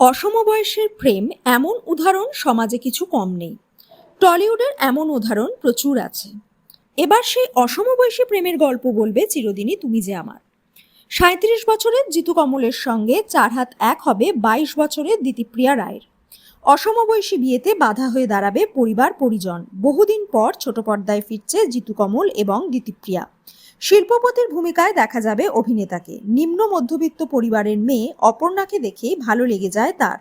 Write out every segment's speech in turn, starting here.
অসমবয়সের প্রেম এমন উদাহরণ সমাজে কিছু কম নেই। টলিউডের এমন উদাহরণ প্রচুর আছে। এবার সেই অসমবয়সী প্রেমের গল্প বলবে চিরদিনই তুমি যে আমার। সাঁত্রিশ বছরের জিতু কমলের সঙ্গে চার হাত এক হবে বাইশ বছরের দিতিপ্রিয়া রায়ের। অসমবয়সী বিয়েতে বাধা হয়ে দাঁড়াবে পরিবার পরিজন বহুদিন পর ছোট পর্দায় ফিরছে জিতু কমল এবং দিতিপ্রিয়া শিল্পপতির ভূমিকায় দেখা যাবে অভিনেতাকে। নিম্ন মধ্যবিত্ত পরিবারের মেয়ে অপর্ণাকে দেখেই ভালো লেগে যায় তার।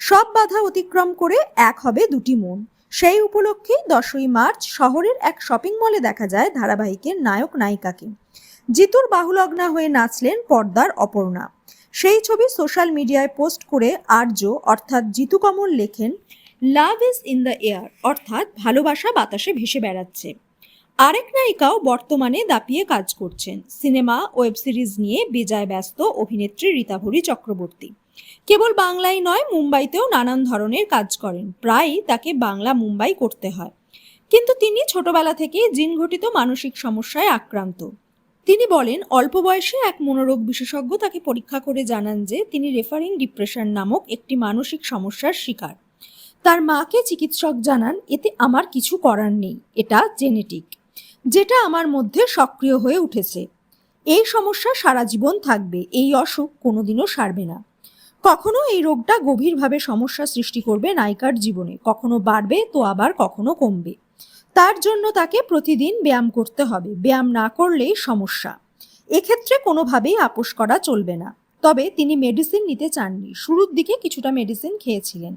সব বাধা অতিক্রম করে এক হবে দুটি মন। সেই উপলক্ষে দশই মার্চ শহরের এক শপিং মলে দেখা যায় ধারাবাহিকের নায়ক নায়িকাকে। জিতুর বাহুলগ্না হয়ে নাচলেন পর্দার অপর্ণা। সেই ছবি সোশ্যাল মিডিয়ায় পোস্ট করে আর্য, অর্থাৎ জিতু কমল লেখেন, love is in the air অর্থাৎ ভালোবাসা বাতাসে ভেসে বেড়াচ্ছে। আরেক নায়িকাও বর্তমানে দাপিয়ে কাজ করছেন। সিনেমা, ওয়েব সিরিজ নিয়ে বেজায় ব্যস্ত অভিনেত্রী রীতাভরি চক্রবর্তী। কেবল বাংলায় নয়, মুম্বাইতেও নানান ধরনের কাজ করেন। প্রায়ই তাকে বাংলা মুম্বাই করতে হয়। কিন্তু তিনি ছোটবেলা থেকেই জিনঘটিত মানসিক সমস্যায় আক্রান্ত। তিনি বলেন, অল্প বয়সে এক মনোরোগ বিশেষজ্ঞ তাকে পরীক্ষা করে জানান যে তিনি রেফারিং ডিপ্রেশন নামক একটি মানসিক সমস্যার শিকার। তার মাকে চিকিৎসক জানান, এতে আমার কিছু করার নেই। এটা জেনেটিক। যেটা আমার মধ্যে সক্রিয় হয়ে উঠেছে। এই সমস্যা সারা জীবন থাকবে, এই অসুখ কোনোদিনও সারবে না। কখনো এই রোগটা গভীরভাবে সমস্যা সৃষ্টি করবে নায়িকার জীবনে, কখনো বাড়বে তো আবার কখনো কমবে। তার জন্য তাকে প্রতিদিন ব্যায়াম করতে হবে, ব্যায়াম না করলেই সমস্যা। এক্ষেত্রে কোনোভাবেই আপোষ করা চলবে না। তবে তিনি মেডিসিন নিতে চাননি, শুরুর দিকে কিছুটা মেডিসিন খেয়েছিলেন।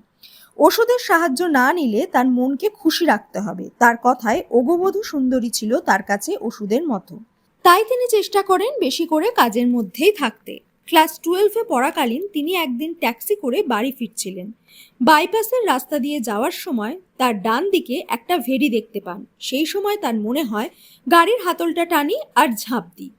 ওষুধের সাহায্য না নিলে তার মনকে খুশি রাখতে হবে। তার কথায় ওগবধূ সুন্দরী ছিল তার কাছে ওষুধের মতো। তাই তিনি চেষ্টা করেন বেশি করে কাজের মধ্যেই থাকতে। ক্লাস টুয়েলভে পড়াকালীন তিনি একদিন ট্যাক্সি করে বাড়ি ফিরছিলেন। বাইপাসের রাস্তা দিয়ে যাওয়ার সময় তার ডান দিকে একটা ভেড়ি দেখতে পান। সেই সময় তার মনে হয়, গাড়ির হাতলটা টানি আর ঝাঁপ দিই।